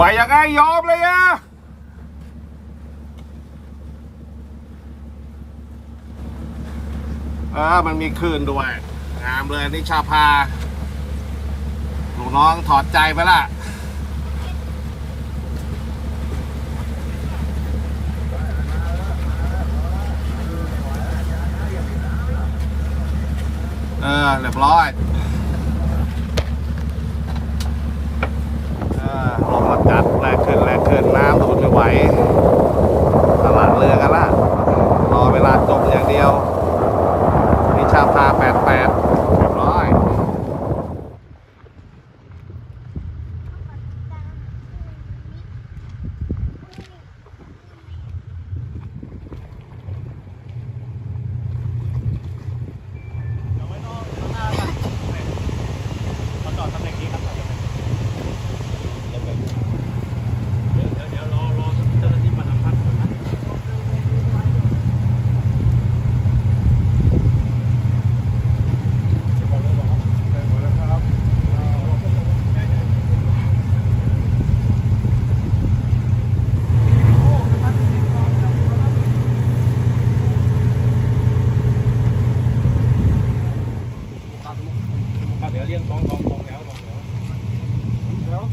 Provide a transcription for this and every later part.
ว่ายังไงยอมเลยอะเออมันมีคืนด้วย งามเลยนิชาพาลูน้องถอดใจไปละเออเรียบร้อย เออลงมาจัดแรงขึ้นแรงขึ้นน้ำดูดไม่ไหวตลาดเรือกันละรอเวลาจมอย่างเดียวนิชาพาแปดแปดเรียบร้อย เดี๋ยวเรียงกองกองกองแล้วกองแล้ว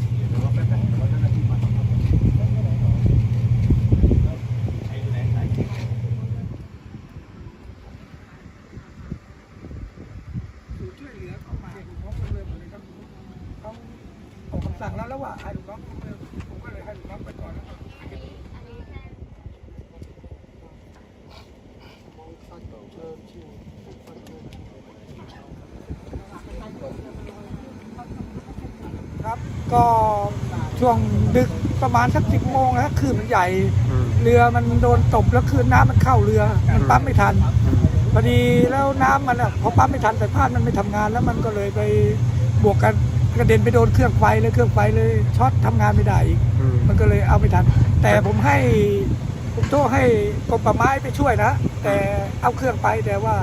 ช่วยเหลือเข้ามาผมก็เลยเหมือนกับเขาออกคำ สั่งแล้วแล้วว่าให้ลูกน้องผมก็เลยให้ลูกน้องไปก่อนแล้วครับ ก็ช่วงดึกประมาณสักสิบโมงนะคลื่นมันใหญ่ เรือมันโดนตบแล้วคลื่นน้ำมันเข้าเรือ มันปั๊มไม่ทันพอดีแล้วน้ำมันอะพอปั๊มไม่ทันสายพานมันไม่ทำงานแล้วมันก็เลยไปบวกกัน กระเด็นไปโดนเครื่องไฟเลยเครื่องไฟเลยช็อตทำงานไม่ได้อีกมันก็เลยเอาไม่ทัน แต่ผมให้ผมโทรให้กรมป่าไม้ไปช่วยนะ แต่เอาเครื่องไปแต่ว่า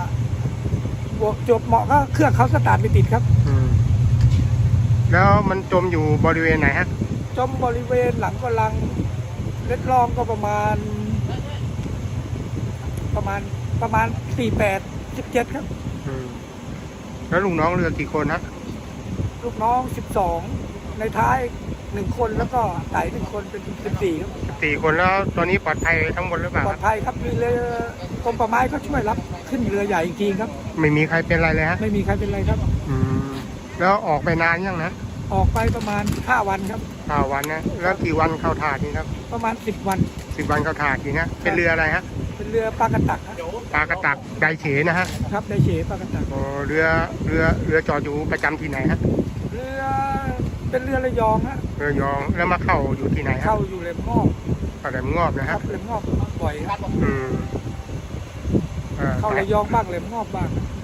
บวกจบเหมาะก็เครื่องเขาสตาร์ทไม่ติดครับแล้วมันจมอยู่บริเวณไหนฮะ จมบริเวณหลังกำลังเล็ดลองก็ประมาณ ประมาณประมาณสี่แปดสิบเจ็ดครับแล้วลูกน้องเรือกี่คนฮะ ลูกน้องสิบสองในท้ายหนึ่งคนแล้วก็ไต่หนึ่งคนเป็นสิบสี่ครับสี่คนแล้วตอนนี้ปลอดภัยทั้งหมดหรือเปล่าปลอดภัยครับมีเรือกรมป่าไม้ก็ช่วยรับขึ้นเรือใหญ่อีกทีครับ ไม่มีใครเป็นไรเลยฮะไม่มีใครเป็นไรครับแล้วออกไปนานยังนะออกไปประมาณห้าวันครับ ห้าวันนะแล้วกี่วันเข้าถาดนี่ครับประมาณสิบวันสิบวันเข้าถาดทีนะเป็นเรืออะไรฮะเป็นเรือปลากระตักครับปลากระตักไดเฉนะฮะครับในเฉปลากระตักอ๋อเรือเรือเรือจอดอยู่ประจำที่ไหนฮะ เรือเป็นเรือระยองฮะเรือยองแล้วมาเข้าอยู่ที่ไหนฮะเข้าอยู่เลมงอบเข้าแหลมงอบนะคฮะรับเลมงอบบ่อยครับอืมอ่เข้าระยองบ้างเลมงอบบ้างอ